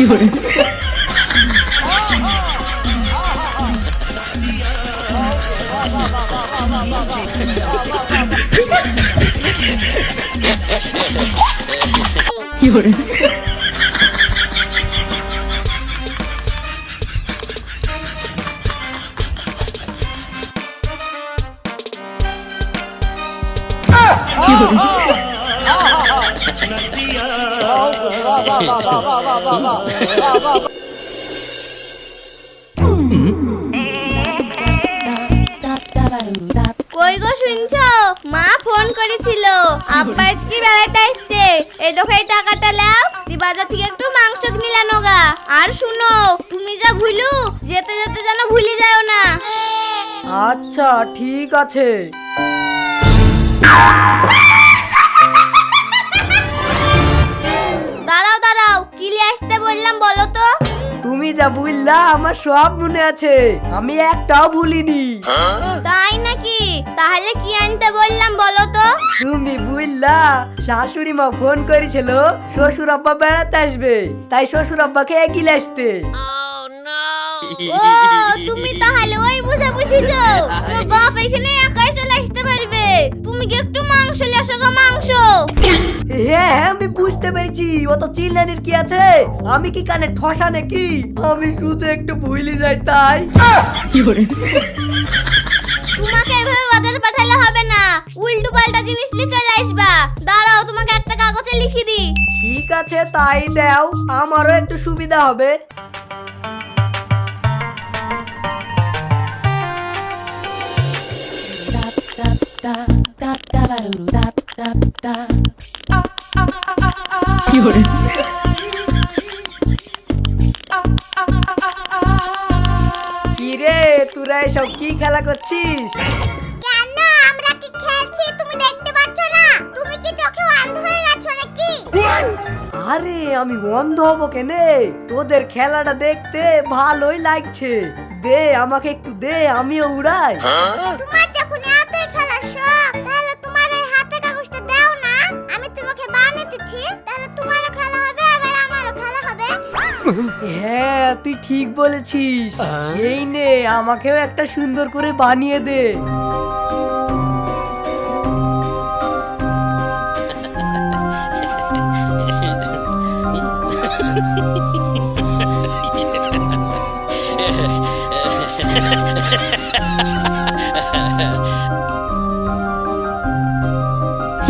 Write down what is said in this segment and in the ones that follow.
이거래. 이거래. 이거래. কই গো শুনছো? মা ফোন করেছিল। আব্বা আজকে বেড়াতে আসছে এই দেখো এই টাকাটা লাও দি বাজার থেকে একটু মাংস কিনে নোগা আর শুনো, তুমি যা ভুলু, যেতে যেতে যেন ভুলে যাও না। আচ্ছা ঠিক আছে। আসতে বললাম বলো তো। তুমি যা বুঝলা আমার সব মনে আছে। আমি একটাও ভুলিনি। তাই নাকি? তাহলে কি আনতে বললাম বলো তো। তুমি বুঝলা শাশুড়ি মা ফোন করেছিল শ্বশুর আব্বা বেড়াতে আসবে। তাই শ্বশুর আব্বাকে এগিয়ে আসতে। ও তুমি তাহলে ওই বুঝা বুঝিছো বাপ এখানে একাই চলে আসতে পারবে। তুমি কি একটু মাংস গো মাংস? হ্যাঁ আমি বুঝতে পেরেছি। অত চিল্লানির কি আছে? আমি কি কানে ঠসা নাকি? আমি শুধু একটু ভুলে যাই তাই। তোমাকে এভাবে বাজারে পাঠালে হবে না। উল্টো পাল্টা জিনিস নিয়ে চলে আসবা। দাঁড়াও তোমাকে একটা কাগজে লিখে দি ঠিক আছে তাই দাও। আমারও একটু সুবিধা হবে। কি রে তোরা এসব কি খেলা করছিস? কেন? আমরা কি খেলছি? তুমি দেখতে পাচ্ছ না। তুমি কি চোখে অন্ধ হয়ে গেছো নাকি? আরে আমি অন্ধ হব কেনে? তোদের খেলাটা দেখতে ভালোই লাগছে। দে আমাকে একটু দে আমিও উড়াই। হ্যাঁ তুই ঠিক বলেছিস। এই নে আমাকেও একটা সুন্দর করে বানিয়ে দে।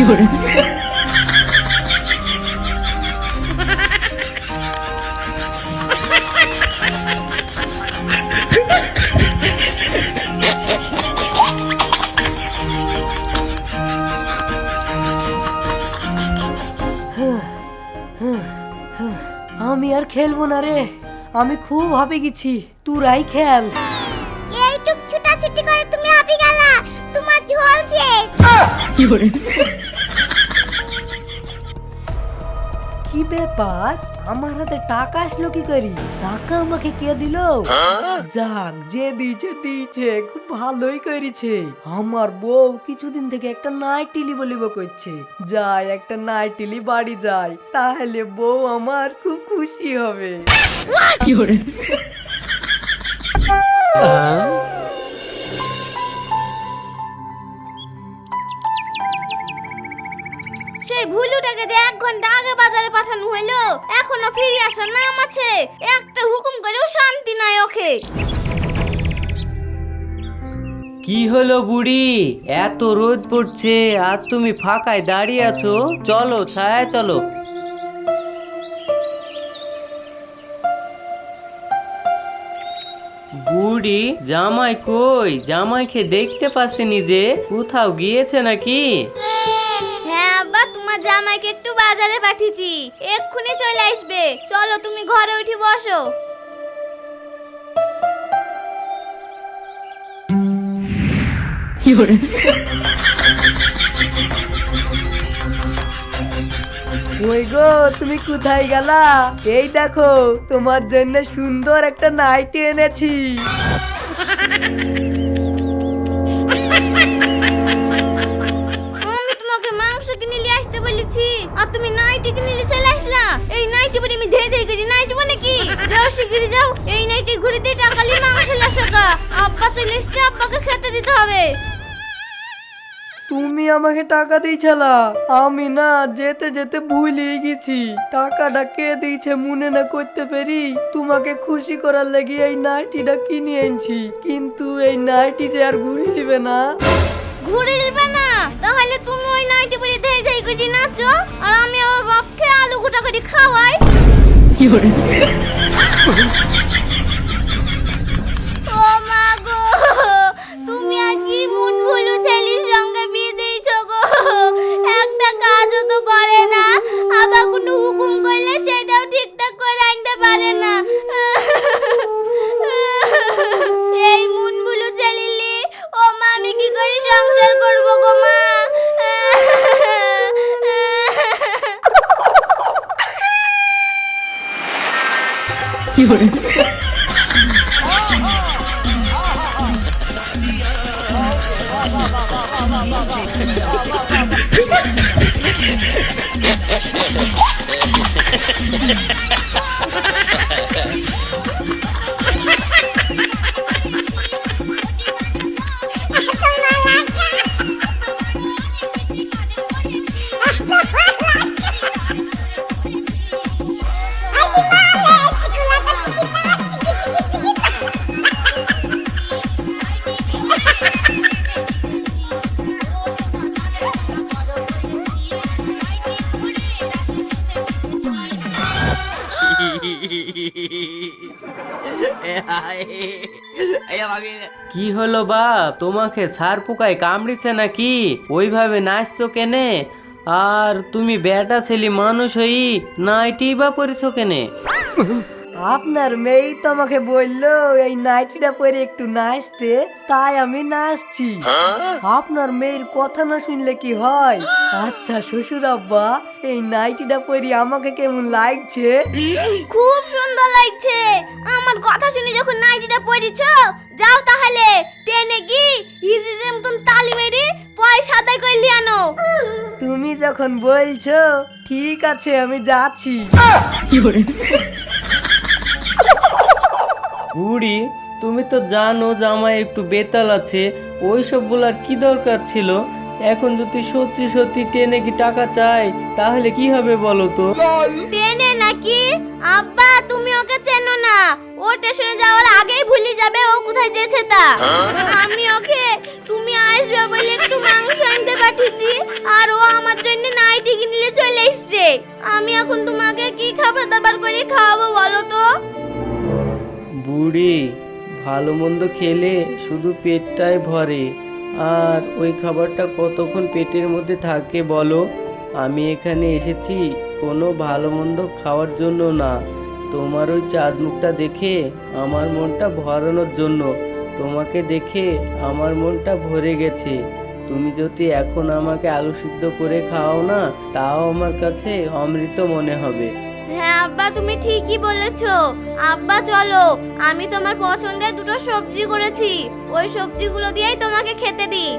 আমি খেলব না রে। আমি খুব ভাবে গেছি। তুরাই খেল। এইটুক ছুটাছুটি করে তুমি হাঁপে গেলা। তোমার ঝোল শেষ। কি ব্যাপার? আমার হাতে টাকা আসলো কি করি? টাকা আমাকে কে দিল? যাক, যে দিয়েছে দিয়েছে, খুব ভালোই করেছে। আমার বউ কিছুদিন থেকে একটা নাইটিলি বলিব করছে। যাই, একটা নাইটিলি বাড়ি যায় তাহলে বউ আমার খুব খুশি হবে। সেই একটা হুকুম করেও শান্তি নাই ওকে। কি হলো বুড়ি? এত রোদ পড়ছে আর তুমি ফাঁকায় দাঁড়িয়ে আছো? চলো ছায়া চলো। বুড়ি জামাই কই? জামাইকে দেখতে পাচ্ছি যে কোথাও গিয়েছে নাকি? হ্যাঁ আব্বা তোমার জামাইকে একটু বাজারে পাঠিয়েছি। এক্ষুনি চলে আসবে। চলো তুমি ঘরে উঠে বসো। ওই গো তুমি কোথায় গেলা? এই দেখো তোমার জন্য সুন্দর একটা নাইটি এনেছি। আর তুমি নাইটি কিনে নিয়ে চলে আসলা। এই নাইটি পরে আমি ধেয়ে ধেয়ে করি নাইচবো নাকি? এই নাইটি ঘুরে দিয়ে টাকালি মাংস লাসাকা আব্বা চলে এসছে আব্বাকে খেতে দিতে হবে। তুমি আমাকে টাকা দিয়েছালা। আমি না যেতে যেতে ভুলে গেছি। টাকাটা কে দিয়েছে মনে না করতে পেরি। তোমাকে খুশি করার লেগে এই নাইটিটা কিনে আনছি কিন্তু এই নাইটি যে আর ঘুরে নিবে না। ঘুরে যাবে না? ধেই নাচো আর আমি আমার বাপকে আলু গোটা করে খাওয়াই। ও মা গো, তুমি আর কি মন ভুলু ছেলের সঙ্গে বিয়ে দিয়েছ গো। একটা কাজও তো করে না। আবার rồi কি হলো বাপ তোমাকে সার পোকায় কামড়িছে নাকি? ওইভাবে নাচছো কেনে? আর তুমি বেটা ছেলে মানুষ হই নাইটি বা পরিছো কেনে? আপনার মেয়েই তো আমাকে বলল এই নাইটিটা পরে একটু নাচতে তাই আমি নাচছি। আপনার মেয়ের কথা না শুনলে কি হয়? আচ্ছা শ্বশুর আব্বা এই নাইটিটা পরে আমাকে কেমন লাগছে? খুব সুন্দর লাগছে। আমার কথা শুনে যখন নাইটিটা পড়েছ যাও তাহলে ট্রেনে কি হিজিদের মতন তালি মেরে পয়সা আদায় করলি আনো। তুমি যখন বলছো ঠিক আছে আমি যাচ্ছি। বুড়ি তুমি তো জানো জামাই একটু বেতাল আছে ওই ওইসব বলার কি দরকার ছিল? এখন যদি সত্যি সত্যি ট্রেনে কি টাকা চাই তাহলে কি হবে বলো তো? ট্রেনে নাকি? আব্বা তুমি ওকে চেনো না। ও স্টেশনে যাওয়ার আগেই ভুলে যাবে ও কোথায় যেছে তা। আমি ওকে, তুমি আসবে বলে একটু মাংস আনতে পাঠিয়েছি, আর ও আমার জন্য নাইটি কিনলে চলে এসছে। আমি এখন তোমাকে কি খাবার দাবার করে খাওয়াবো বলো তো? বুড়ি, ভালো মন্দ খেলে শুধু পেটটাই ভরে। আর ওই খাবারটা কতক্ষণ পেটের মধ্যে থাকে বলো? আমি এখানে এসেছি কোনো ভালো মন্দ খাওয়ার জন্য না। তোমার ওই চাঁদ মুখটা দেখে আমার মনটা ভরানোর জন্য। তোমাকে দেখে আমার মনটা ভরে গেছে। তুমি যদি এখন আমাকে আলু সিদ্ধ করে খাও না, তাও আমার কাছে অমৃত মনে হবে। হ্যাঁ আব্বা, তুমি ঠিকই বলেছ। আব্বা, চলো, আমি তোমার পছন্দের দুটো সবজি করেছি। ওই সবজিগুলো দিয়েই তোমাকে খেতে দিই।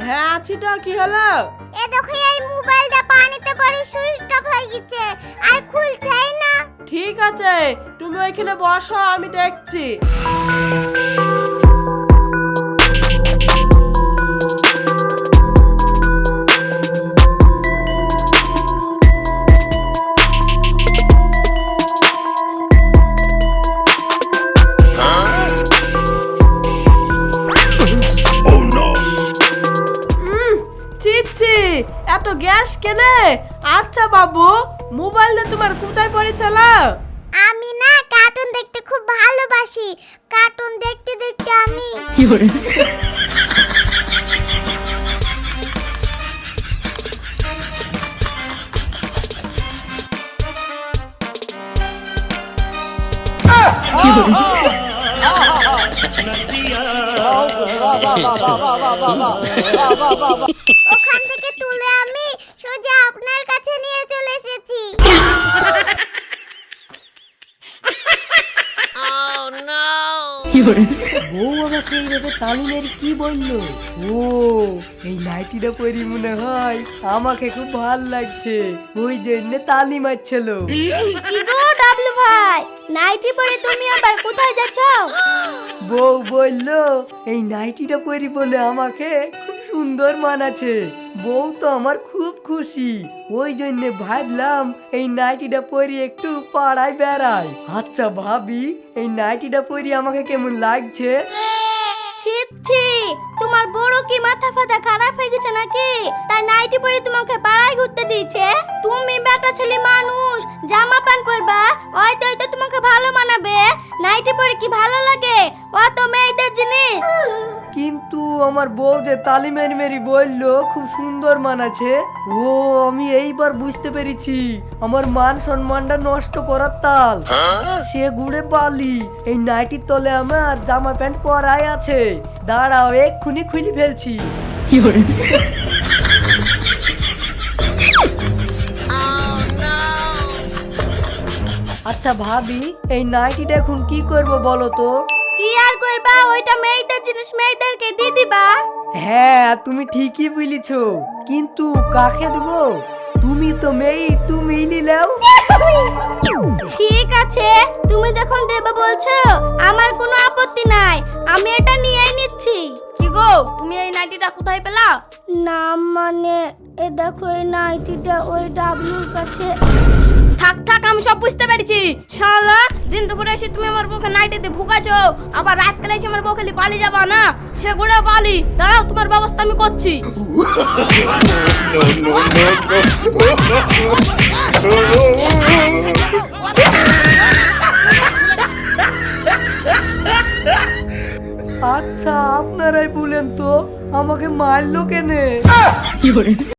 হ্যাঁ আছি তো কি হলো? এ দেখো এই মোবাইলটা পানিতে পড়ে সুইচ অফ হয়ে গেছে আর খুলছেই না। ঠিক আছে তুমি ওইখানে বসো আমি দেখছি। ভালোবাসি। কার্টুন দেখতে দেখতে আমি। ওখান থেকে তুলে আমি সোজা আপনার কাছে নিয়ে চলে এসেছি বউ আমাকে এইভাবে তালি মেরে কি বলল? ও এই নাইটিটা পরি মনে হয় আমাকে খুব ভালো লাগছে। ওই জন্য তালি মারছিল কি গো ডাবলু ভাই? নাইটি পরে তুমি আবার কোথায় যাচ্ছ? বউ বলল এই নাইটিটা পরি বলে আমাকে খুব সুন্দর মানাছে বউ তো আমার খুব খুশি। ওই জন্য ভাবলাম এই নাইটিটা পরি একটু পাড়ায় বেড়াই। আচ্ছা ভাবি, এই নাইটিটা পরি আমাকে কেমন লাগছে? ছি ছি, তোমার বড় কি মাথা ফাতা খারাপ হয়ে গেছে নাকি? তাই নাইটি পরে তোমাকে পাড়ায় ঘুরতে দিয়েছে। তুমি বেটা ছেলে মানুষ, জামা প্যান্ট পরবা, হয়তো হয়তো তোমাকে ভালো মানাবে। নাইটি পরে কি ভালো লাগে? ও তো মেয়েদের জিনিস। কিন্তু আমার বউ যে তালি মেরি মেরি খুব সুন্দর মানাছে ও, আমি এইবার বুঝতে পেরেছি। আমার মান সম্মানটা নষ্ট করার তাল। সে গুড়ে বালি। এই নাইটির তলে আমার জামা প্যান্ট পরাই আছে। দাঁড়াও, এক্ষুনি খুলি ফেলছি। আচ্ছা ভাবি, এই নাইটিটা এখন কি করব বলো তো? কি আর করবা ওইটা মেয়েদের জিনিস মেয়েদেরকে দিয়ে দিবা। হ্যাঁ তুমি ঠিকই বলেছ। কিন্তু কাকে দেবো? তুমি তো মেয়ে তুমি নিলেও। ঠিক আছে তুমি যখন দেবে বলছো আমার কোনো আপত্তি নাই আমি এটা নিয়েই নিচ্ছি। কি গো তুমি এই নাইটিটা কোথায় পেলা? না মানে এ দেখো এই নাইটিটা ওই ডাবলুর কাছে। থাক থাক আমি সব বুঝতে পেরেছি। শালা দিন দুপুরে এসে তুমি আমার বউকে নাইটিতে ভুগাছো আবার রাত কালে এসে আমার বউকে পালিয়ে যাবা না? সে ঘুরে পালি। দাঁড়াও তোমার ব্যবস্থা আমি করছি। আচ্ছা আপনারাই বলেন তো আমাকে মারলো কেনে?